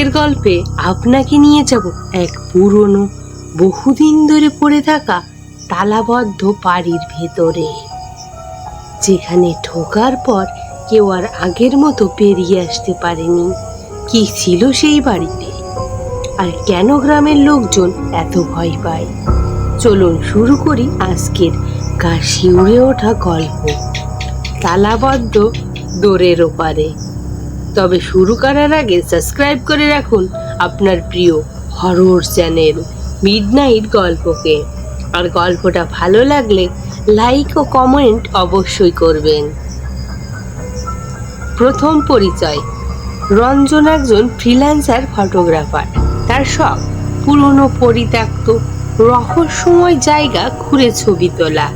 আজকের গল্পে আপনাকে নিয়ে যাব এক পুরনো, বহুদিন ধরে পড়ে থাকা তালাবদ্ধ বাড়ির ভেতরে। যেখানে ঠোকার পর কেউ আর আগের মতো বেরিয়ে আসতে পারেনি। কি ছিল সেই বাড়িতে? আর কেন গ্রামের লোকজন এত ভয় পায়? চলুন শুরু করি আজকের গা শিউরে ওঠা গল্প। তালাবদ্ধ দোরের ওপারে। তবে শুরু করার আগে সাবস্ক্রাইব করে রাখুন আপনার প্রিয় হরর চ্যানেল মিডনাইট গল্পকে। আর গল্পটা ভালো লাগলে লাইক ও কমেন্ট অবশ্যই করবেন। প্রথম পরিচয়, রঞ্জন একজন ফ্রিল্যান্সার ফটোগ্রাফার তার শখ, পুরনো পরিত্যক্ত, রহস্যময় জায়গা ঘুরে ছবি তোলা।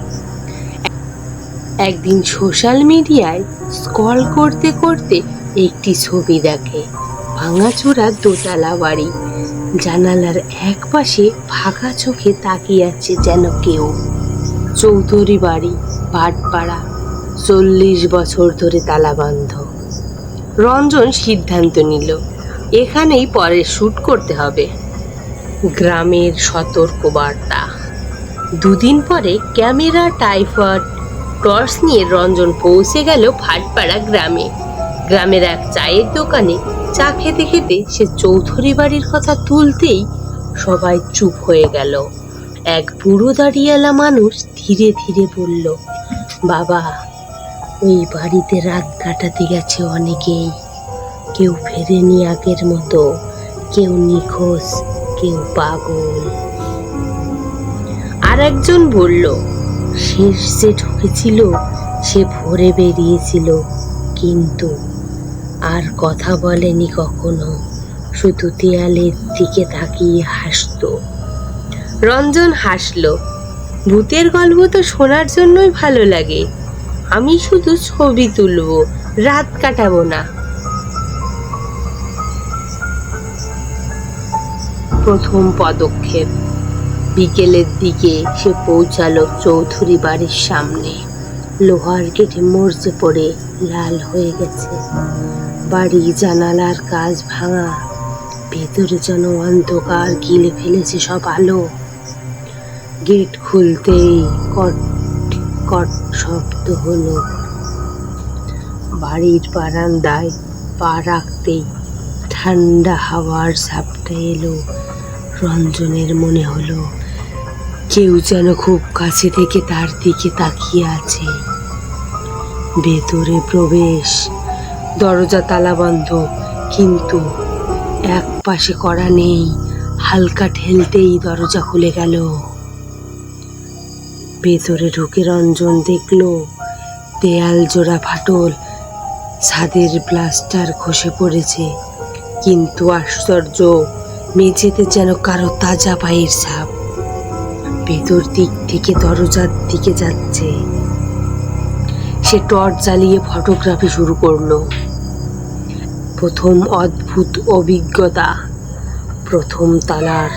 একদিন সোশ্যাল মিডিয়ায় স্ক্রল করতে করতে একটি ছবি দেখে। ভাঙাচোরা দোতলা বাড়ি। জানালার এক পাশে ফাঁকা চোখে তাকিয়ে আছে যেন কেউ। চৌধুরী বাড়ি পাটপাড়া চল্লিশ বছর ধরে তালাবন্ধ। রঞ্জন সিদ্ধান্ত নিল, এখানেই পরে শ্যুট করতে হবে। গ্রামের সতর্ক বার্তা দুদিন পরে ক্যামেরা, টাইফয়েড, টর্চ নিয়ে রঞ্জন পৌঁছে গেল ভাটপাড়া গ্রামে। গ্রামের এক চায়ের দোকানে চা খেতে খেতে সে চৌধুরী বাড়ির কথা তুলতেই সবাই চুপ হয়ে গেল। এক বুড়ো দাঁড়িয়ালা মানুষ ধীরে ধীরে বলল, বাবা, ওই বাড়িতে রাত কাটাতে গেছে অনেকেই। কেউ ফেরেনি আগের মতো, কেউ নিখোঁজ, কেউ পাগল। আর একজন বলল, শেষ যে ঢুকেছিল, সে ভোরে বেরিয়েছিল, কিন্তু আর কথা বলেনি কখনো। শুধু দেয়ালের দিকে তাকিয়ে হাসতো। রঞ্জন হাসলো। ভূতের গল্প তো শোনার জন্যই ভালো লাগে। আমি শুধু ছবি তুলবো, রাত কাটাবো না। প্রথম পদক্ষেপ। বিকেলের দিকে সে পৌঁছালো চৌধুরী বাড়ির সামনে। লোহার গেটে মরচে পড়ে লাল হয়ে গেছে। বাড়ি জানালার কাজ ভাঙা, ভেতরে যেন অন্ধকার গিলে ফেলেছে সব আলো। গেট খুলতেই কট কট শব্দ হলো। বাড়ির বারান্দায় পা রাখতেই ঠান্ডা হাওয়ার ঝাপটা এলো। রঞ্জনের মনে হলো, কেউ যেন খুব কাছে থেকে তার দিকে তাকিয়ে আছে। ভেতরে প্রবেশ দরজা তালা বন্ধ। কিন্তু এক পাশে করা নেই, হালকা ঠেলতেই দরজা খুলে গেল। ভেতরে ঢুকে রঞ্জন দেখল, দেয়াল জোড়া ফাটল, ছাদের প্লাস্টার খসে পড়েছে। কিন্তু আশ্চর্য, মেঝেতে যেন কারও তাজা পায়ের ছাপ। ভেতর দিক থেকে দরজার দিকে যাচ্ছে। সে টর্চ জ্বালিয়ে ফটোগ্রাফি শুরু করল। প্রথম অদ্ভুত অভিজ্ঞতা। প্রথম তালার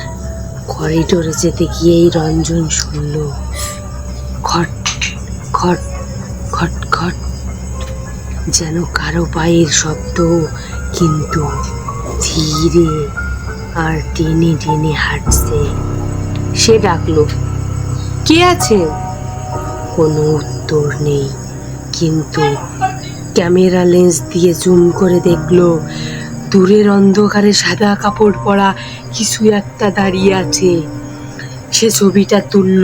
করিডোরে যেতে গিয়েই রঞ্জন শুনল খট খট খট খট যেন কারও পায়ের শব্দ, কিন্তু ধীরে আর টেনে টেনে হাঁটছে। সে ডাকলো, কে আছে কোনো উত্তর নেই, কিন্তু ক্যামেরা লেন্স দিয়ে জুম করে দেখল, দূরের অন্ধকারে সাদা কাপড় পরা কিছু একটা দাঁড়িয়ে আছে। সে ছবিটা তুলল,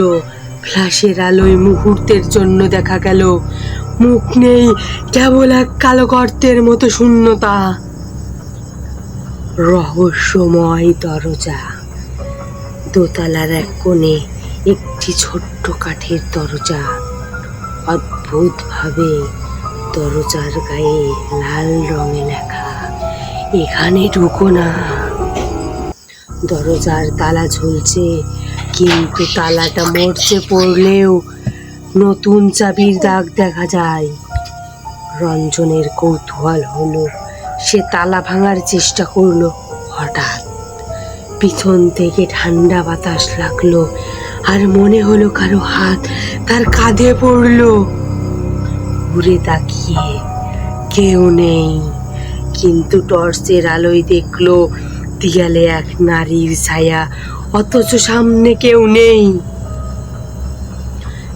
ফ্ল্যাশের আলোয় মুহূর্তের জন্য দেখা গেল, মুখ নেই, কেবল এক কালো গর্তের মতো শূন্যতা। রহস্যময় দরজা, দোতলার এক কোণে একটি ছোট্ট কাঠের দরজা, অদ্ভুতভাবে দরজার গায়ে লাল রঙে লেখা, এখানে ঢুকো না। দরজার তালা ঝুলছে, কিন্তু তালাটা মরচে পড়লেও নতুন চাবির দাগ দেখা যায়। রঞ্জনের কৌতূহল হলো, সে তালা ভাঙার চেষ্টা করল, হঠাৎ পিছন থেকে ঠান্ডা বাতাস লাগল, আর মনে হলো কারও হাত তার কাঁধে পড়ল। ঘুরে তাকিয়ে কেউ নেই। কিন্তু টর্চের আলোয় দেখল দেয়ালে এক নারীর ছায়া, অথচ সামনে কেউ নেই।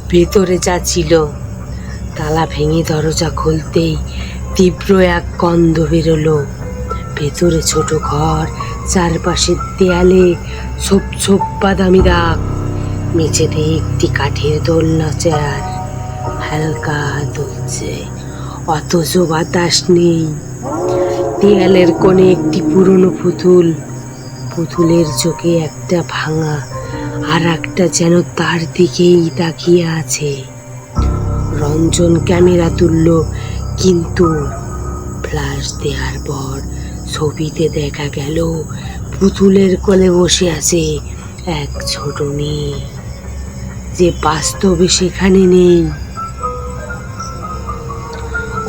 ভেতরে যা ছিল, তালা ভেঙে দরজা খুলতেই তীব্র এক গন্ধ বেরোলো। ভেতরে ছোট ঘর, চারপাশের দেয়ালে ছোপ ছোপ বাদামি দাগ, মেঝেতে একটি কাঠের দোলনা চেয়ার। হালকা দুলছে। অথচ বাতাস নেই। দেয়ালের কোণে একটি পুরনো পুতুল। পুতুলের চোখে একটা ভাঙা, আর একটা যেন তার দিকেই তাকিয়ে আছে। রঞ্জন ক্যামেরা তুলল, কিন্তু ফ্ল্যাশ দেওয়ার পর ছবিতে দেখা গেল, পুতুলের কোলে বসে আছে এক ছোট মেয়ে। যে বাস্তবে সেখানে নেই।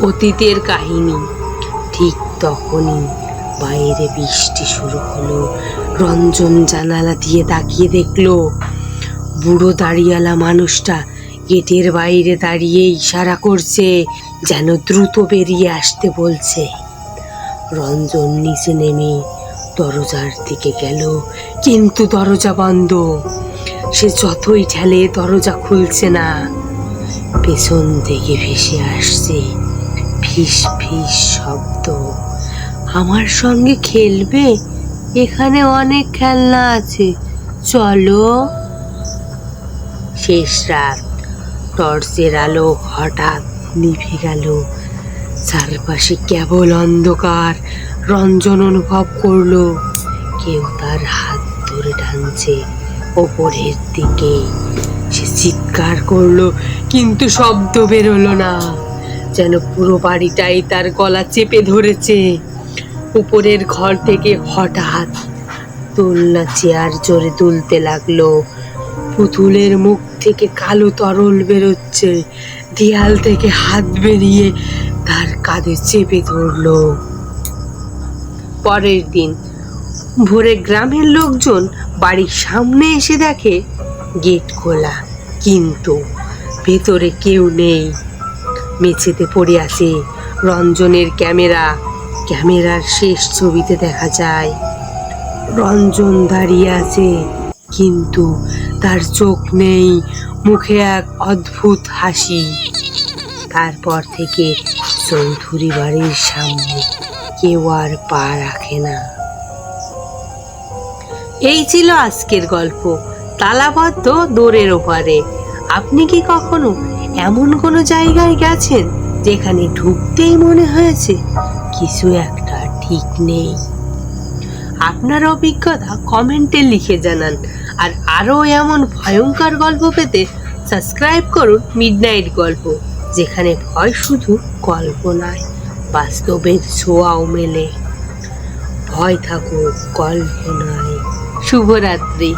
অতীতের কাহিনী। ঠিক তখনই বাইরে বৃষ্টি শুরু হলো। রঞ্জন জানালা দিয়ে তাকিয়ে দেখল, বুড়ো দাঁড়িয়ালা মানুষটা গেটের বাইরে দাঁড়িয়ে ইশারা করছে, যেন দ্রুত বেরিয়ে আসতে বলছে। রঞ্জন নিচে নেমে দরজার দিকে গেল, কিন্তু দরজা বন্ধ। সে যতই ঠেলে দরজা খুলছে না, পেছন থেকে ভেসে আসছে ফিস ফিস শব্দ। আমার সঙ্গে খেলবে? এখানে অনেক খেলনা আছে। চলো। শেষ রাত। টর্চের আলো হঠাৎ নিভে গেল। চারপাশে কেবল অন্ধকার। রঞ্জন অনুভব করল, কেউ তার হাত ধরে টানছে ওপরের দিকে। সে চিৎকার করল, কিন্তু শব্দ বেরোলো না। যেন পুরো বাড়িটাই তার গলা চেপে ধরেছে। উপরের ঘর থেকে হঠাৎ দোলনা চেয়ার জোরে দুলতে লাগল। পুতুলের মুখ থেকে কালো তরল বেরোচ্ছে। দেয়াল থেকে হাত বেরিয়ে তার কাঁধে চেপে ধরলো। পরের দিন ভোরে গ্রামের লোকজন বাড়ির সামনে এসে দেখে, গেট খোলা। কিন্তু ভেতরে কেউ নেই। মেঝেতে পড়ে আছে। রঞ্জনের ক্যামেরা, ক্যামেরার শেষ ছবিতে দেখা যায়। রঞ্জন দাঁড়িয়ে আছে, কিন্তু তার চোখ নেই, মুখে এক অদ্ভুত হাসি। তারপর থেকে চৌধুরী বাড়ির সামনে কেউ আর পা রাখে না। এই ছিল আজকের গল্প, তালাবদ্ধ দৌড়ের ওপারে। আপনি কি কখনো এমন কোনো জায়গায় গেছেন যেখানে ঢুকতেই মনে হয়েছে কিছু একটা ঠিক নেই। আপনার অভিজ্ঞতা কমেন্টে লিখে জানান আর আরও এমন ভয়ঙ্কর গল্প পেতে সাবস্ক্রাইব করুন মিডনাইট গল্প, যেখানে ভয় শুধু কল্পনায়, বাস্তবের ছোঁয়াও মেলে। ভয় থাকুক কল্পনায়। শুভরাত্রি।